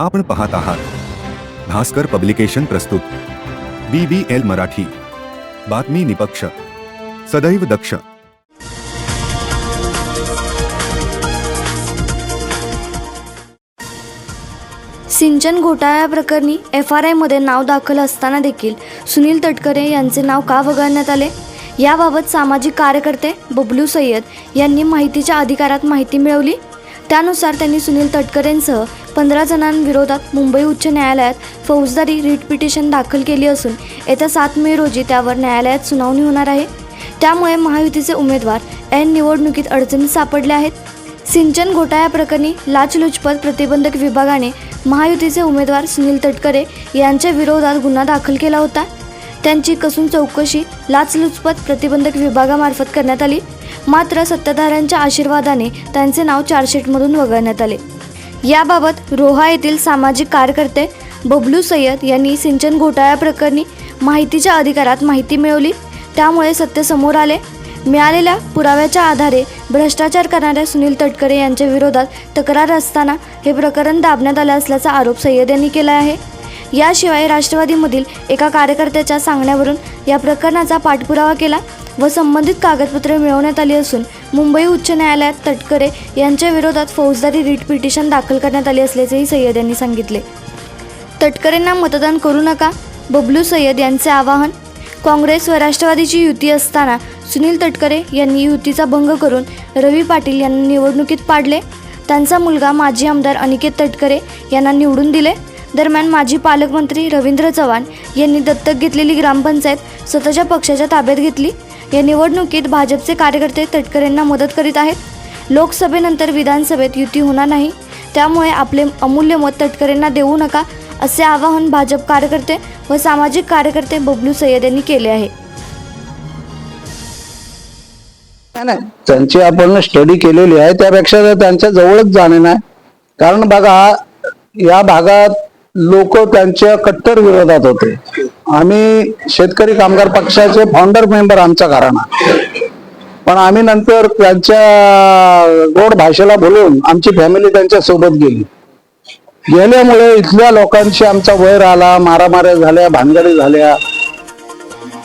आपण पाहत आहात. भास्कर पब्लिकेशन प्रस्तुत. B B L Marathi. बातमी निपक्ष. सदैव दक्ष. सिंचन घोटाळ्याप्रकरणी एफ आर आयमध्ये नाव दाखल असताना देखील सुनील तटकरे यांचे नाव का वगळण्यात आले? याबाबत सामाजिक कार्यकर्ते बबलू सय्यद यांनी माहितीच्या अधिकारात माहिती मिळवली. त्यानुसार त्यांनी सुनील तटकरेंसह पंधरा जणांविरोधात मुंबई उच्च न्यायालयात फौजदारी रिट पिटिशन दाखल केली असून येत्या सात मे रोजी त्यावर न्यायालयात सुनावणी होणार आहे. त्यामुळे महायुतीचे उमेदवार ऐन निवडणुकीत अडचणीत सापडले आहेत. सिंचन घोटाळ्याप्रकरणी लाचलुचपत प्रतिबंधक विभागाने महायुतीचे उमेदवार सुनील तटकरे यांच्या विरोधात गुन्हा दाखल केला होता. त्यांची कसून चौकशी लाचलुचपत प्रतिबंधक विभागामार्फत करण्यात आली. मात्र सत्ताधाऱ्यांच्या आशीर्वादाने त्यांचे नाव चार्जशीटमधून वगळण्यात आले. याबाबत रोहा येथील सामाजिक कार्यकर्ते बबलू सय्यद यांनी सिंचन घोटाळ्याप्रकरणी माहितीच्या अधिकारात माहिती मिळवली. त्यामुळे सत्य समोर आले. मिळालेल्या पुराव्याच्या आधारे भ्रष्टाचार करणाऱ्या सुनील तटकरे यांच्या विरोधात तक्रार असताना हे प्रकरण दाबण्यात आले असल्याचा आरोप सय्यद यांनी केला आहे. याशिवाय राष्ट्रवादीमधील एका कार्यकर्त्याच्या सांगण्यावरून या प्रकरणाचा पाठपुरावा केला व संबंधित कागदपत्रे मिळवण्यात आली असून मुंबई उच्च न्यायालयात तटकरे यांच्या विरोधात फौजदारी रिट पिटिशन दाखल करण्यात आली असल्याचेही सय्यद यांनी सांगितले. तटकरेंना मतदान करू नका बबलू सय्यद यांचे आवाहन. काँग्रेस व राष्ट्रवादीची युती असताना सुनील तटकरे यांनी युतीचा भंग करून रवी पाटील यांना निवडणुकीत पाडले. त्यांचा मुलगा माजी आमदार अनिकेत तटकरे यांना निवडून दिले. दरम्यान माजी पालकमंत्री रवींद्र चव्हाण यांनी दत्तक घेतलेली ग्रामपंचायत स्वतःच्या पक्षाच्या ताब्यात घेतली. या निवडणुकीत भाजपचे कार्यकर्ते तटकरेंना मदत करीत आहेत. लोकसभेनंतर विधानसभेत युती होणार नाही. त्यामुळे आपले अमूल्य मत तटकरेंना देऊ नका असे आवाहन भाजप कार्यकर्ते व सामाजिक कार्यकर्ते बबलू सय्यद यांनी केले आहे. त्यांची आपण स्टडी केलेली आहे. त्यापेक्षा त्यांच्या जवळच जाणे नाही. कारण बघा या भागात लोक त्यांच्या कट्टर विरोधात होते. आम्ही शेतकरी कामगार पक्षाचे फाउंडर मेंबर आमचा घराणा. पण आम्ही नंतर त्यांच्या गोड भाषेला बोलून आमची फॅमिली त्यांच्यासोबत गेली. गेल्यामुळे इथल्या लोकांशी आमचा वैर आला मारामाऱ्या झाल्या भानगडी झाल्या.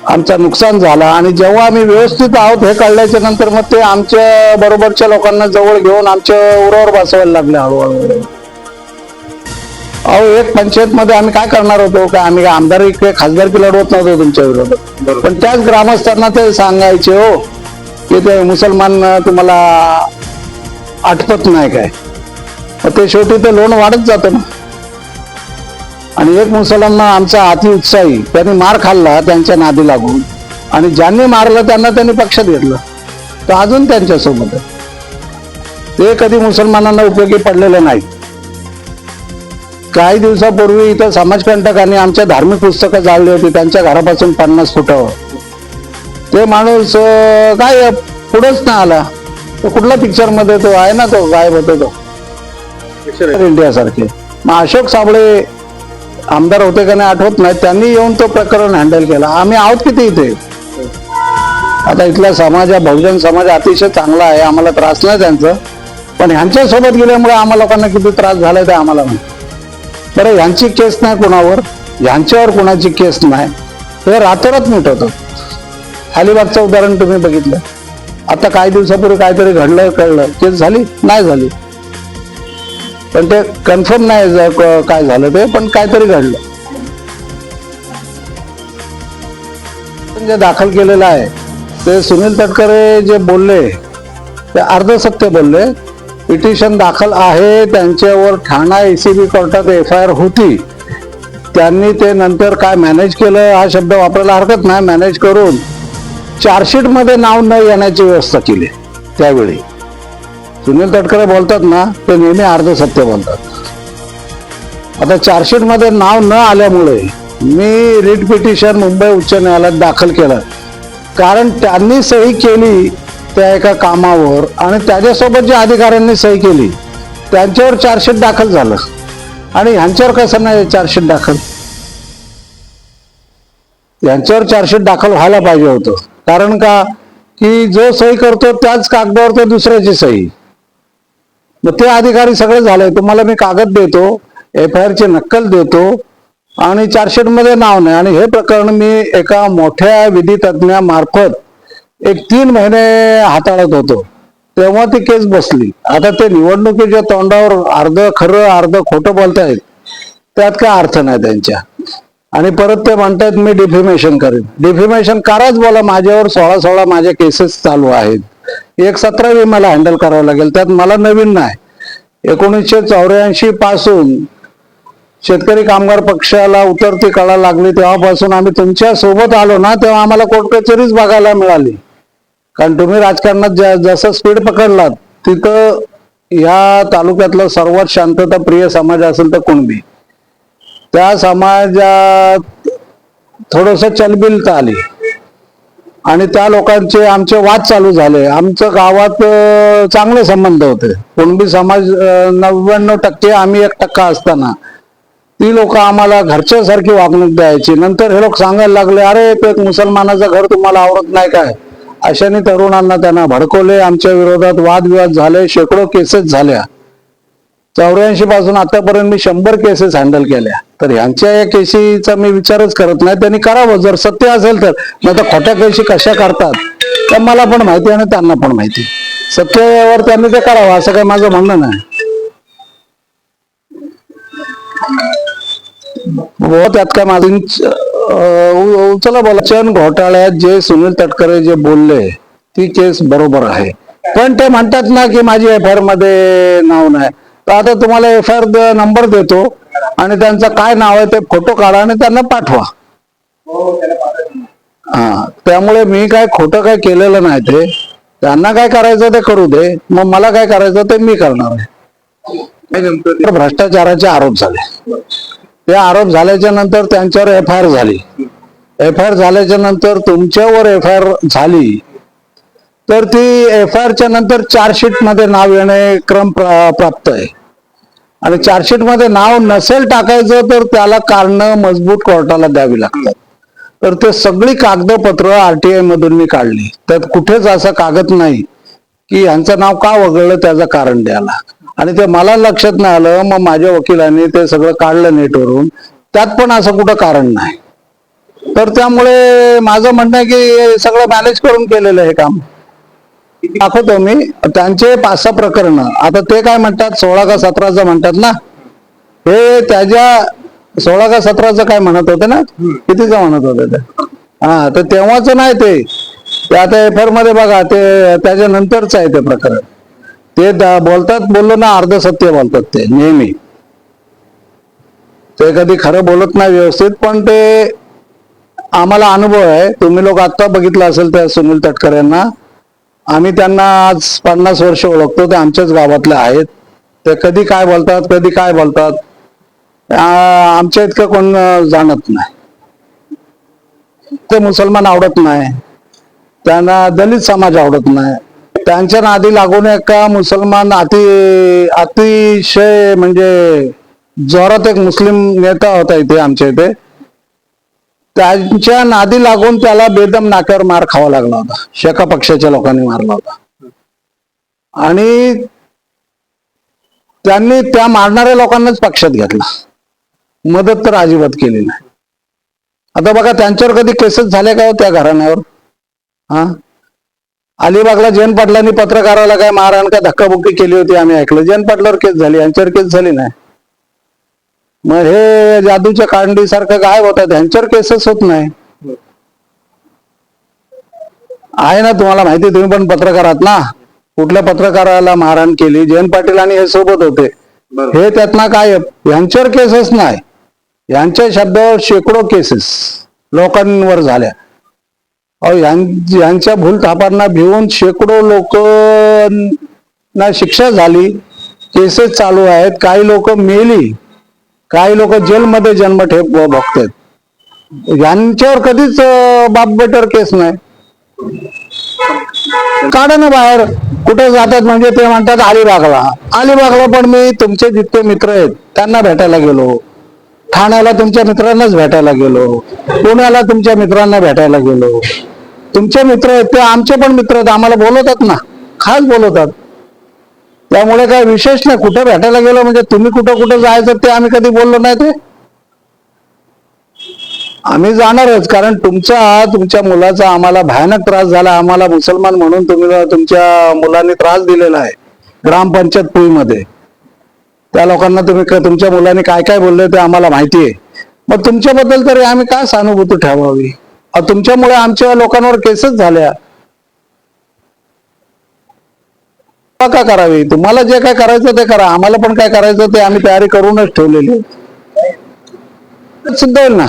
आमचा नुकसान झाला आणि जेव्हा आम्ही व्यवस्थित आहोत हे कळल्याच्या नंतर मग ते आमच्या बरोबरच्या लोकांना जवळ घेऊन आमच्या उरावर बसवायला लागले हळूहळू. अहो एक पंचायत मध्ये आम्ही काय करणार होतो? का आम्ही आमदार किंवा खासदारकी लढवत नव्हतो तुमच्या विरोधात. पण त्याच ग्रामस्थांना ते सांगायचे हो की ते मुसलमान तुम्हाला आटपत नाही काय? ते शेवटी ते लोन वाढत जातं ना. आणि एक मुसलमान आमचा अति उत्साही त्यांनी मार खाल्ला त्यांच्या नादी लागून. आणि ज्यांनी मारलं त्यांना त्यांनी पक्षात घेतलं. तर अजून त्यांच्यासोबत आहे. ते कधी मुसलमानांना उपयोगी पडलेले नाही. काही दिवसापूर्वी इथं समाजकंटकांनी आमच्या धार्मिक पुस्तकं जाळली होती त्यांच्या घरापासून पन्नास फुटावर ते माणूस काय पुढंच नाही आला. तो कुठल्या पिक्चरमध्ये तो आहे ना तो गायब होतो तो. इंडिया सारखे मग अशोक साबळे आमदार होते का नाही आठवत नाही त्यांनी येऊन तो प्रकरण हँडल केला. आम्ही आहोत किती इथे? आता इथला समाज हा बहुजन समाज अतिशय चांगला आहे आम्हाला त्रास नाही त्यांचं. पण ह्यांच्या सोबत गेल्यामुळे आम्हाला लोकांना किती त्रास झालाय ते आम्हाला माहिती बरं यांची केस नाही कोणावर? यांच्यावर कोणाची केस नाही? हे रातोरात मिटवतात अलिबागचं उदाहरण तुम्ही बघितलं. आता काही दिवसापूर्वी काहीतरी घडलं कळलं. केस झाली? नाही झाली. पण ते कन्फर्म नाही काय झालं ते पण काहीतरी घडलं. जे दाखल केलेलं आहे ते सुनील तटकरे जे बोलले ते अर्धसत्य बोलले. पिटिशन दाखल आहे त्यांच्यावर ठाणा ए सी बी कोर्टात एफ आय आर होती. त्यांनी ते नंतर काय मॅनेज केलं हा शब्द वापरायला हरकत नाही. मॅनेज करून चार्जशीटमध्ये नाव न येण्याची व्यवस्था केली त्यावेळी. सुनील तटकरे बोलतात ना ते नेहमी अर्ध सत्य बोलतात. आता चार्जशीटमध्ये नाव न आल्यामुळे मी रिट पिटिशन मुंबई उच्च न्यायालयात दाखल केलं. कारण त्यांनी सही केली त्या एका कामावर आणि त्याच्यासोबत ज्या अधिकाऱ्यांनी सही केली त्यांच्यावर चार्जशीट दाखल झालं. आणि ह्यांच्यावर कसं नाही चार्जशीट दाखल? यांच्यावर चार्जशीट दाखल व्हायला पाहिजे होतं. कारण का? की जो सही करतो त्याच कागदावर तो दुसऱ्याची सही. मग ते अधिकारी सगळे झाले तुम्हाला मी कागद देतो एफ आय आरची नक्कल देतो आणि चार्जशीटमध्ये नाव नाही. आणि हे प्रकरण मी एका मोठ्या विधी तज्ञामार्फत एक तीन महिने हाताळत होतो. तेव्हा ती केस बसली. आता ते निवडणुकीच्या तोंडावर अर्ध खरं अर्ध खोटं बोलतायत. त्यात काय अर्थ नाही त्यांच्या. आणि परत ते म्हणतात मी डिफिमेशन करेन. डिफिमेशन कराच बोला माझ्यावर सोळा सोळा माझ्या केसेस चालू आहेत. एक सतरावी मला हँडल करावं लागेल. त्यात मला नवीन नाही. एकोणीसशे चौऱ्याऐंशी पासून शेतकरी कामगार पक्षाला उतरती कळा लागली. तेव्हापासून आम्ही तुमच्यासोबत आलो ना तेव्हा आम्हाला कोर्ट कचेरीच बघायला मिळाली. कारण तुम्ही राजकारणात जसं स्पीड पकडलात तिथं या तालुक्यातलं सर्वात शांतता प्रिय समाज असेल तर कुणबी त्या समाजात थोडस चलबिलता आली. आणि त्या लोकांचे आमचे वाद चालू झाले. आमचं गावात चांगले संबंध होते. कुणबी समाज नव्याण्णव टक्के आम्ही एक टक्का असताना ती लोक आम्हाला घरच्यासारखी वागणूक द्यायची. नंतर हे लोक सांगायला लागले अरे तो एक मुसलमानाचं घर तुम्हाला आवडत नाही काय? अशाने तरुणांना त्यांना भडकवले. आमच्या विरोधात वादविवाद झाले. शेकडो केसेस झाल्या. चौऱ्याऐंशी पासून आतापर्यंत मी शंभर केसेस हँडल केल्या. तर ह्यांच्या या केसीचा मी विचारच करत नाही. त्यांनी करावं. जर सत्य असेल तर. नाही तर खोट्या केसी कशा करतात? तर मला पण माहिती आणि त्यांना पण माहिती. सत्यावर त्यांनी ते करावं असं काही माझं म्हणणं नाही. हो, त्यात काय माझं अं, उ- चला बोला चन घोटाळ्यात जे सुनील तटकरे जे बोलले ती केस बरोबर आहे. पण ते म्हणतात ना की माझी एफ आय आरमध्ये नाव नाही. तर आता तुम्हाला एफ आय आर नंबर देतो आणि त्यांचं काय नाव आहे ते फोटो काढा आणि त्यांना पाठवा. हा त्यामुळे मी काय खोटं काय केलेलं नाही ते. त्यांना काय करायचं ते करू दे. मग मला काय करायचं ते मी करणार आहे. भ्रष्टाचाराचे आरोप झाले. ते आरोप झाल्याच्यानंतर त्यांच्यावर एफ आय आर झाली. एफ आय आर झाल्याच्यानंतर तुमच्यावर एफ आय आर झाली तर ती एफ आय आरच्या नंतर चार्जशीटमध्ये नाव येणे क्रम प्राप्त आहे. आणि चार्जशीटमध्ये नाव नसेल टाकायचं तर त्याला कारण मजबूत कोर्टाला द्यावी लागतात. तर ते सगळी कागदपत्र आरटीआय मधून मी काढली. त्यात कुठेच असं कागद नाही की यांचं नाव का वगळलं त्याचं कारण द्यायला. आणि ते मला लक्षात नाही आलं मग माझ्या वकिलांनी ते सगळं काढलं नेटवरून. त्यात पण असं कुठं कारण नाही. तर त्यामुळे माझं म्हणणं आहे की सगळं मॅनेज करून केलेलं हे काम. दाखवतो मी. त्यांचे पाच सहा प्रकरण. आता ते काय म्हणतात? सोळा का सतराचं म्हणतात ना? हे त्याच्या सोळा का सतराचं काय म्हणत होते ना? कितीचं म्हणत होते ते? हा तर तेव्हाच नाही ते. ते आता एफ आरमध्ये बघा ते त्याच्या नंतरच आहे ते प्रकरण. ते बोलतात बोललो ना अर्ध सत्य बोलतात ते नेहमी. ते कधी खरं बोलत नाही व्यवस्थित पण ते आम्हाला अनुभव आहे. तुम्ही लोक आत्ता बघितलं असेल त्या सुनील तटकर यांना. आम्ही त्यांना आज पन्नास वर्ष ओळखतो ते आमच्याच गावातले आहेत. ते कधी काय बोलतात कधी काय बोलतात आमच्या इतकं कोण जाणत नाही. ते मुसलमान आवडत नाही. त्यांना दलित समाज आवडत नाही. त्यांच्या नादी लागून एका मुसलमान अति अतिशय म्हणजे जोरात एक मुस्लिम नेता होता इथे आमच्या इथे. त्यांच्या नादी लागून त्याला बेदम नाक्यावर मार खावा लागला होता. शेका पक्षाच्या लोकांनी मारला होता. आणि त्यांनी त्या मारणाऱ्या लोकांनाच पक्षात घेतला. मदत तर अजिबात केली नाही. आता बघा त्यांच्यावर कधी केसेस झाल्या का हो त्या घराण्यावर? हा? अलिबागला जयंत पाटलांनी पत्रकाराला काय मारहाण का धक्काबुक्की केली होती आम्ही ऐकलं. जयंत पाटलावर केस झाली यांच्यावर केस झाली नाही. मग हे जादूच्या कांडी सारखं काय होतात ह्यांच्यावर केसेस होत नाही. आहे ना तुम्हाला माहिती तुम्ही पण पत्रकार आहात ना? कुठल्या पत्रकाराला मारहाण केली? जयंत पाटील आणि हे सोबत होते. हे त्यातनं काय यांच्यावर केसच नाही. यांच्या शब्दावर शेकडो केसेस लोकांवर झाल्या. यांच्या भूलथापांना भिवून शेकडो लोक ना शिक्षा झाली. केसेस चालू आहेत. काही लोक मेली. काही लोक जेलमध्ये जन्मठेप भोगतात यांच्यावर कधीच बाप बेटर केस नाही. काढा ना बाहेर. कुठे जातात म्हणजे ते म्हणतात अलिबागला. अलिबागला पण मी तुमचे जितके मित्र आहेत त्यांना भेटायला गेलो. ठाण्याला तुमच्या मित्रांनाच भेटायला गेलो. पुण्याला तुमच्या मित्रांना भेटायला गेलो. तुमचे मित्र आहेत ते आमचे पण मित्र आहेत आम्हाला बोलवतात ना. खास बोलवतात. त्यामुळे काय विशेष नाही कुठे भेटायला गेलो म्हणजे तुम्ही कुठं कुठं जायचं ते आम्ही कधी बोललो नाही ते. आम्ही जाणारच कारण तुमचा तुमच्या मुलाचा आम्हाला भयानक त्रास झाला. आम्हाला मुसलमान म्हणून तुम्ही तुमच्या मुलांनी त्रास दिलेला आहे ग्रामपंचायत पुळीमध्ये त्या लोकांना तुम्ही तुमच्या मुलांनी काय काय बोलले ते आम्हाला माहिती आहे. मग तुमच्याबद्दल तरी आम्ही काय सहानुभूती ठेवावी? तुमच्यामुळे आमच्या लोकांवर केसेस झाल्या. का करावी? तुम्हाला जे काय करायचं ते करा. आम्हाला पण काय करायचं ते आम्ही तयारी करूनच ठेवलेली सिद्ध होईल ना.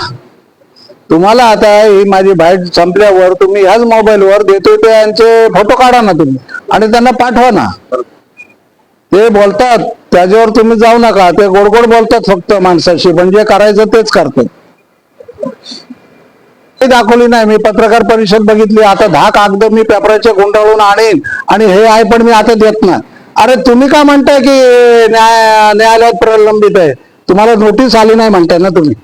तुम्हाला आता ही माझी बाईट संपल्यावर तुम्ही ह्याच मोबाईलवर देतोय ते यांचे फोटो काढा ना तुम्ही. आणि त्यांना पाठवा ना. ते बोलतात त्याच्यावर तुम्ही जाऊ नका. ते गोड गोड बोलतात फक्त माणसाशी. पण जे करायचं तेच करतात. दाखवली नाही. मी पत्रकार परिषद बघितली. आता दहा कागद मी पेपराचे गुंडाळून आणेन आणि हे आहे पण मी आता देत नाही. अरे तुम्ही का म्हणताय की न्याय न्यायालयात प्रलंबित आहे? तुम्हाला नोटीस आली नाही म्हणताय ना तुम्ही.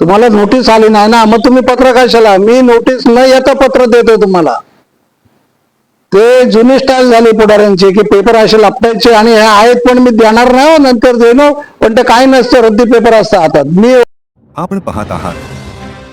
तुम्हाला नोटीस आली नाही ना? मग तुम्ही पत्र कशाला मी नोटीस न येता पत्र देतोय तुम्हाला. ते जुनी स्टाईल झाली पुढाऱ्यांची की पेपर असे लपटायचे आणि हे आहेत पण मी देणार नाही हो, नंतर देणो हो. पण ते काही नसतं. रद्दी पेपर असतं हातात मी आपण पाहत आहात